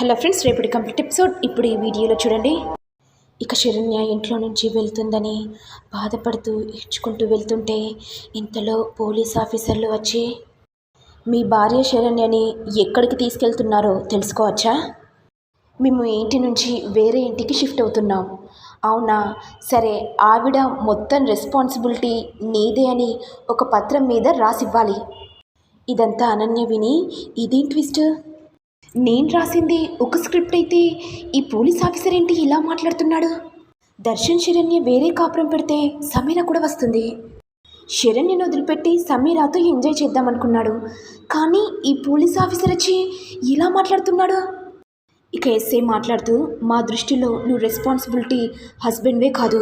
Hello friends రేపటి complete episode. ఇప్పుడు ఈ వీడియోలో చూడండి. ఇక శరణ్య ఇంట్లో నుంచి వెళ్తుందని బాధపడుతూ ఏడ్చుకుంటూ వెళ్తుంటే ఇంతలో పోలీస్ ఆఫీసర్లు వచ్చి మీ భార్య శరణ్యని ఎక్కడికి తీసుకెళ్తున్నారో తెలుసుకోవచ్చా? మేము ఇంటి నుంచి వేరే ఇంటికి షిఫ్ట్ అవుతున్నాం. అవునా? సరే ఆవిడ మొత్తం రెస్పాన్సిబిలిటీ నీదే అని ఒక పత్రం మీద రాసివ్వాలి. ఇదంతా అనన్య విని ఇదేం ట్విస్ట్? నేను రాసింది ఒక స్క్రిప్ట్ అయితే ఈ పోలీస్ ఆఫీసర్ ఏంటి ఇలా మాట్లాడుతున్నాడు? దర్శన్ శరణ్య వేరే కాపురం పెడితే సమీర కూడా వస్తుంది. శరణ్యను వదిలిపెట్టి సమీరాతో ఎంజాయ్ చేద్దామనుకున్నాడు కానీ ఈ పోలీస్ ఆఫీసర్ వచ్చి ఇలా మాట్లాడుతున్నాడు? ఇక ఎస్ఏ మాట్లాడుతూ మా దృష్టిలో నువ్వు రెస్పాన్సిబిలిటీ హస్బెండ్వే కాదు.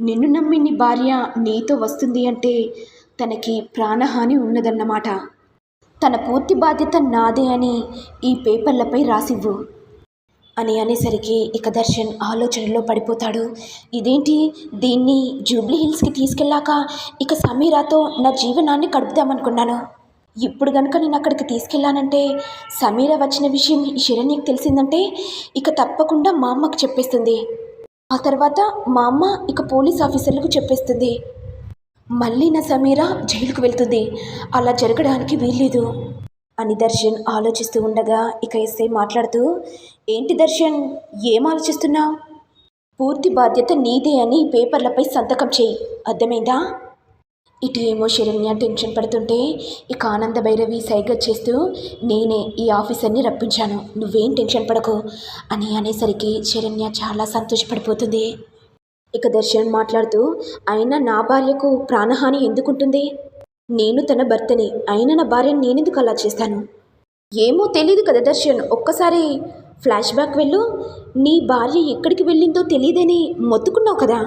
నిన్ను నమ్మి నీ భార్య నీతో వస్తుంది అంటే తనకి ప్రాణహాని ఉన్నదన్నమాట. తన పూర్తి బాధ్యత నాదే అని ఈ పేపర్లపై రాసివ్వు అని అనేసరికి ఇక దర్శన్ ఆలోచనలో పడిపోతాడు. ఇదేంటి? దీన్ని జూబ్లీ హిల్స్కి తీసుకెళ్ళాక ఇక సమీరాతో నా జీవనాన్ని గడుపుదామనుకున్నాను. ఇప్పుడు కనుక నేను అక్కడికి తీసుకెళ్ళానంటే సమీర వచ్చిన విషయం ఈ శరణ్యకి తెలిసిందంటే ఇక తప్పకుండా మా అమ్మకు చెప్పేస్తుంది. ఆ తర్వాత మా అమ్మ ఇక పోలీస్ ఆఫీసర్లకు చెప్పేస్తుంది. మళ్ళీ నా సమీర జైలుకు వెళ్తుంది. అలా జరగడానికి వీల్లేదు. అని దర్శన్ ఆలోచిస్తూ ఉండగా ఇక ఎస్ఐ మాట్లాడుతూ ఏంటి దర్శన్? ఏం ఆలోచిస్తున్నావు పూర్తి బాధ్యత నీదే అని పేపర్లపై సంతకం చేయి. అర్థమైందా? ఇటు ఏమో శరణ్య టెన్షన్ పడుతుంటే ఇక ఆనంద భైరవి సైగ చేస్తూ నేనే ఈ ఆఫీసర్ని రప్పించాను. నువ్వేం టెన్షన్ పడకు అని అనేసరికి శరణ్య చాలా సంతోషపడిపోతుంది. ఇక దర్శన్ మాట్లాడుతూ అయినా నా భార్యకు ప్రాణహాని ఎందుకుంటుంది? నేను తన భర్తని. అయినా నా భార్యను నేనెందుకు అలా చేస్తాను? ఏమో తెలియదు కదా దర్శన్. ఒక్కసారి ఫ్లాష్ బ్యాక్ వెళ్ళు. నీ భార్య ఎక్కడికి వెళ్ళిందో తెలియదని మొత్తుకున్నావు కదా.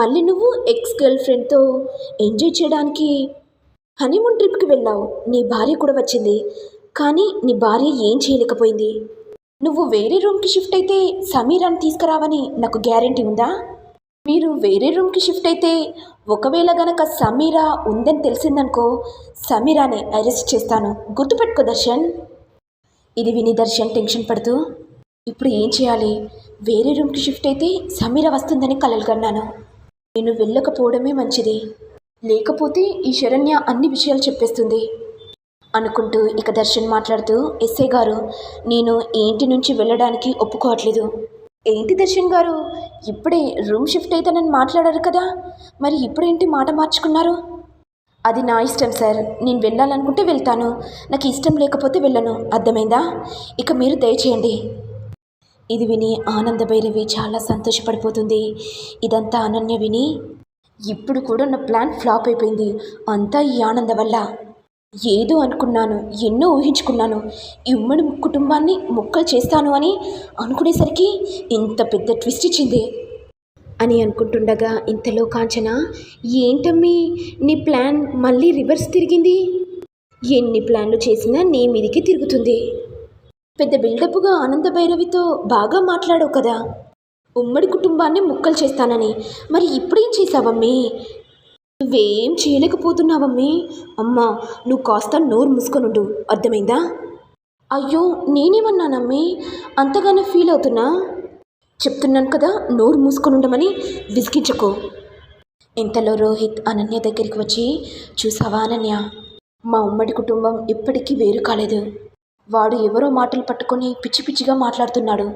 మళ్ళీ నువ్వు ఎక్స్ గర్ల్ ఫ్రెండ్తో ఎంజాయ్ చేయడానికి హనీమూన్ ట్రిప్కి వెళ్ళావు. నీ భార్య కూడా వచ్చింది. కానీ నీ భార్య ఏం చేయలేకపోయింది. నువ్వు వేరే రూమ్కి షిఫ్ట్ అయితే సమీరాన్ని తీసుకురావని నాకు గ్యారంటీ ఉందా? మీరు వేరే రూమ్కి షిఫ్ట్ అయితే ఒకవేళ గనక సమీరా ఉందని తెలిసిందనుకో సమీరాని అరెస్ట్ చేస్తాను. గుర్తుపెట్టుకో దర్శన్. ఇది విని దర్శన్ టెన్షన్ పడుతూ ఇప్పుడు ఏం చేయాలి? వేరే రూమ్కి షిఫ్ట్ అయితే సమీర వస్తుందని కలలు కన్నాను. నేను వెళ్ళకపోవడమే మంచిది. లేకపోతే ఈ శరణ్య అన్ని విషయాలు చెప్పేస్తుంది. అనుకుంటూ ఇక దర్శన్ మాట్లాడుతూ ఎస్ఐ గారు నేను ఇంటి నుంచి వెళ్ళడానికి ఒప్పుకోవట్లేదు. ఏంటి దర్శన్ గారు? ఇప్పుడే రూమ్ షిఫ్ట్ అవుతానని మాట్లాడారు కదా. మరి ఇప్పుడేంటి మాట మార్చుకున్నారు? అది నా ఇష్టం సార్. నేను వెళ్ళాలనుకుంటే వెళ్తాను. నాకు ఇష్టం లేకపోతే వెళ్ళను. అర్థమైందా? ఇక మీరు దయచేయండి. ఇది విని ఆనంద భైరవి చాలా సంతోషపడిపోతుంది. ఇదంతా అనన్య విని ఇప్పుడు కూడా నా ప్లాన్ ఫ్లాప్ అయిపోయింది. అంతా ఈ ఆనంద వల్ల. ఏదో అనుకున్నాను ఎన్నో ఊహించుకున్నాను. ఈ ఉమ్మడి కుటుంబాన్ని ముక్కలు చేస్తాను అని అనుకునేసరికి ఇంత పెద్ద ట్విస్ట్ ఇచ్చింది. అని అనుకుంటుండగా ఇంతలో కాంచన ఏంటమ్మీ నీ ప్లాన్ మళ్ళీ రివర్స్ తిరిగింది? ఎన్ని ప్లాన్లు చేసినా నీ మీదికి తిరుగుతుంది. పెద్ద బిల్డప్గా ఆనంద భైరవితో బాగా మాట్లాడావు కదా. ఉమ్మడి కుటుంబాన్ని ముక్కలు చేస్తానని. మరి ఇప్పుడేం చేసావమ్మీ నువ్వేం చేయలేకపోతున్నావమ్మీ? అమ్మా నువ్వు కాస్త నోరు మూసుకొనుండు అర్థమైందా? అయ్యో నేనేమన్నానమ్మీ? అంతగానో ఫీల్ అవుతున్నా? చెప్తున్నాను కదా నోరు మూసుకొని ఉండమని విసిగించకు. ఇంతలో రోహిత్ అనన్య దగ్గరికి వచ్చి చూసావా అనన్య? మా ఉమ్మడి కుటుంబం ఇప్పటికీ వేరు కాలేదు. వాడు ఎవరో మాటలు పట్టుకొని పిచ్చి పిచ్చిగా మాట్లాడుతున్నాడు.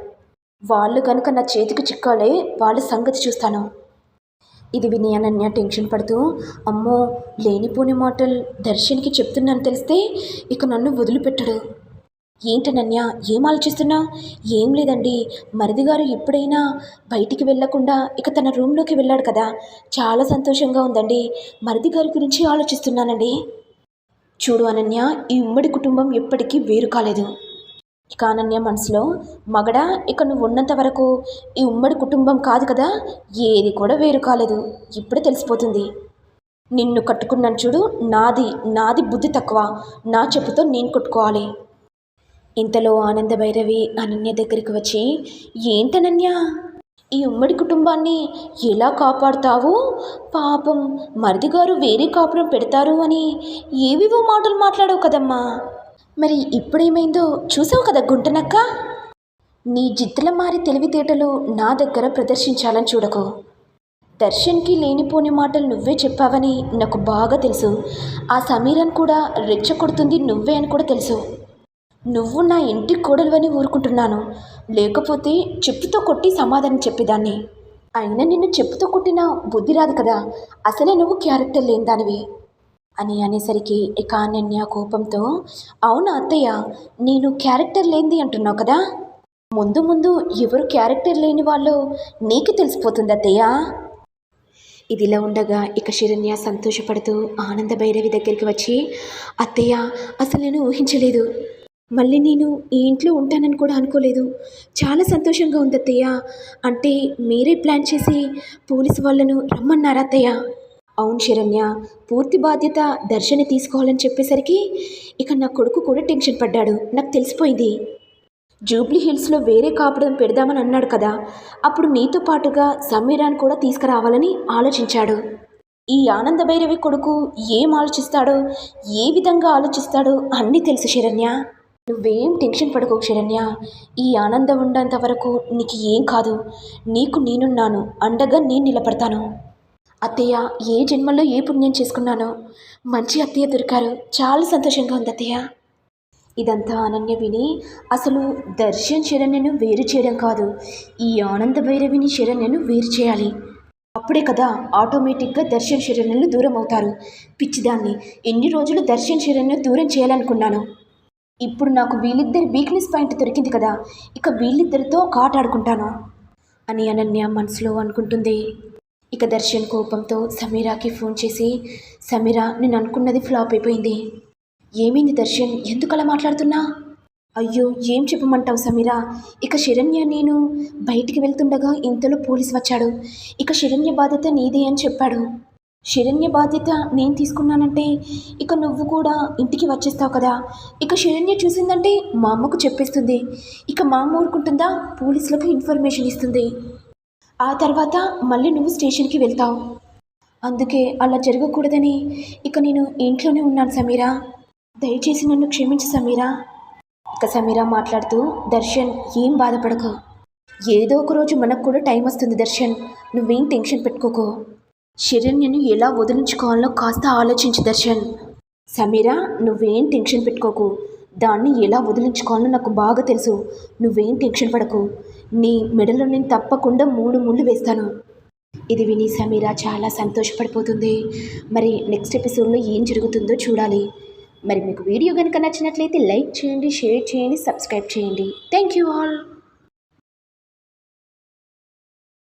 వాళ్ళు కనుక నా చేతికి చిక్కాలే వాళ్ళ సంగతి చూస్తాను. ఇది విని అనన్య టెన్షన్ పడుతూ అమ్మో లేనిపోని మాటలు దర్శన్కి చెప్తున్నాను తెలిస్తే ఇక నన్ను వదిలిపెట్టడు. ఏంటనన్య ఏం ఆలోచిస్తున్నా? ఏం లేదండి. మరిది గారు ఎప్పుడైనా బయటికి వెళ్ళకుండా ఇక తన రూమ్లోకి వెళ్ళాడు కదా. చాలా సంతోషంగా ఉందండి. మరిది గారి గురించి ఆలోచిస్తున్నానండి. చూడు అనన్య ఈ ఉమ్మడి కుటుంబం ఎప్పటికీ వేరు కాలేదు. కానన్య మనసులో మగడా ఇక నువ్వు ఉన్నంత వరకు ఈ ఉమ్మడి కుటుంబం కాదు కదా ఏది కూడా వేరు కాలేదు. ఇప్పుడే తెలిసిపోతుంది. నిన్ను కట్టుకున్నాను చూడు నాది నాది బుద్ధి తక్కువ. నా చెప్పుతో నేను కొట్టుకోవాలి. ఇంతలో ఆనంద భైరవి అనన్య దగ్గరికి వచ్చి ఏంటనన్య ఈ ఉమ్మడి కుటుంబాన్ని ఎలా కాపాడుతావు? పాపం మరిది గారు వేరే కాపురం పెడతారు అని ఏవేవో మాటలు మాట్లాడవు కదమ్మా. మరి ఇప్పుడేమైందో చూసావు కదా గుంటనక్క? నీ జిత్తుల మారి తెలివితేటలు నా దగ్గర ప్రదర్శించాలని చూడకు. దర్శన్కి లేనిపోని మాటలు నువ్వే చెప్పావని నాకు బాగా తెలుసు. ఆ సమీరన్ కూడా రెచ్చగొడుతుంది నువ్వే అని కూడా తెలుసు. నువ్వు నా ఇంటి కోడలువని ఊరుకుంటున్నాను. లేకపోతే చెప్పుతో కొట్టి సమాధానం చెప్పేదాన్ని. అయినా నిన్ను చెప్పుతో కొట్టిన బుద్ధి రాదు కదా. అసలే నువ్వు క్యారెక్టర్ లేని దానివి. అని అనేసరికి ఇక అనన్య కోపంతో అవునా అత్తయ్య నేను క్యారెక్టర్ లేనిది అంటున్నావు కదా? ముందు ముందు ఎవరు క్యారెక్టర్ లేని వాళ్ళు నీకు తెలిసిపోతుంది అత్తయ్య. ఇదిలా ఉండగా ఇక శరణ్య సంతోషపడుతూ ఆనంద భైరవి దగ్గరికి వచ్చి అత్తయ్య అసలు నేను ఊహించలేదు. మళ్ళీ నేను ఈ ఇంట్లో ఉంటానని కూడా అనుకోలేదు. చాలా సంతోషంగా ఉంది అత్తయ్య. అంటే మీరే ప్లాన్ చేసి పోలీసు వాళ్ళను రమ్మన్నారా అత్తయ్య? అవును శరణ్య పూర్తి బాధ్యత దర్శని తీసుకోవాలని చెప్పేసరికి ఇక నా కొడుకు కూడా టెన్షన్ పడ్డాడు. నాకు తెలిసిపోయింది. జూబ్లీ హిల్స్లో వేరే కాపురం పెడదామని అన్నాడు కదా అప్పుడు నీతో పాటుగా సమీరాన్ని కూడా తీసుకురావాలని ఆలోచించాడు. ఈ ఆనంద భైరవి కొడుకు ఏం ఆలోచిస్తాడో ఏ విధంగా ఆలోచిస్తాడో అన్నీ తెలుసు శరణ్య నువ్వేం టెన్షన్ పడుకోకు శరణ్య ఈ ఆనందం ఉన్నంత వరకు నీకు ఏం కాదు. నీకు నేనున్నాను. అండగా నేను నిలబడతాను. అత్తయ్య ఏ జన్మలో ఏ పుణ్యం చేసుకున్నానో? మంచి అత్తయ్య దొరికారు. చాలా సంతోషంగా ఉంది అత్తయ్య. ఇదంతా అనన్య విని అసలు దర్శన్ శరణ్యను వేరు చేయడం కాదు. ఈ ఆనంద భైరవిని శరణ్యను వేరు చేయాలి. అప్పుడే కదా ఆటోమేటిక్గా దర్శన్ శరణ్యులు దూరం అవుతారు. పిచ్చిదాన్ని ఎన్ని రోజులు దర్శన్ శరణ్యను దూరం చేయాలనుకున్నాను? ఇప్పుడు నాకు వీళ్ళిద్దరి వీక్నెస్ పాయింట్ దొరికింది కదా ఇక వీళ్ళిద్దరితో కాటాడుకుంటాను అని అనన్య మనసులో అనుకుంటుంది. ఇక దర్శన్ కోపంతో సమీరాకి ఫోన్ చేసి సమీరా నేను అనుకున్నది ఫ్లాప్ అయిపోయింది. ఏమైంది దర్శన్? ఎందుకు అలా మాట్లాడుతున్నా? అయ్యో ఏం చెప్పమంటావు సమీరా? ఇక శరణ్య నేను బయటికి వెళ్తుండగా ఇంతలో పోలీస్ వచ్చాడు. ఇక శరణ్య బాధ్యత నీదే అని చెప్పాడు. శరణ్య బాధ్యత నేను తీసుకున్నానంటే ఇక నువ్వు కూడా ఇంటికి వచ్చేస్తావు కదా. ఇక శరణ్య చూసిందంటే మా అమ్మకు చెప్పేస్తుంది. ఇక మా అమ్మ ఊరుకుంటుందా? పోలీసులకు ఇన్ఫర్మేషన్ ఇస్తుంది. ఆ తర్వాత మళ్ళీ నువ్వు స్టేషన్కి వెళ్తావు. అందుకే అలా జరగకూడదని. ఇక నేను ఇంట్లోనే ఉన్నాను సమీరా. దయచేసి నన్ను క్షమించు సమీరా. ఇక సమీరా మాట్లాడుతూ దర్శన్ ఏం బాధపడకు. ఏదో ఒక రోజు మనకు కూడా టైం వస్తుంది దర్శన్. నువ్వేం టెన్షన్ పెట్టుకోకు. శరణ్యను ఎలా వదిలించుకోవాలో కాస్త ఆలోచించు దర్శన్. సమీరా నువ్వేం టెన్షన్ పెట్టుకోకు. దాన్ని ఎలా వదిలించుకోవాలో నాకు బాగా తెలుసు. నువ్వేం టెన్షన్ పడకు. నీ మెడలో నేను తప్పకుండా మూడు ముళ్ళు వేస్తాను. ఇది విని సమీరా చాలా సంతోషపడిపోతుంది. మరి నెక్స్ట్ ఎపిసోడ్లో ఏం జరుగుతుందో చూడాలి. మరి మీకు వీడియో కనుక నచ్చినట్లయితే లైక్ చేయండి షేర్ చేయండి సబ్స్క్రైబ్ చేయండి. Thank you all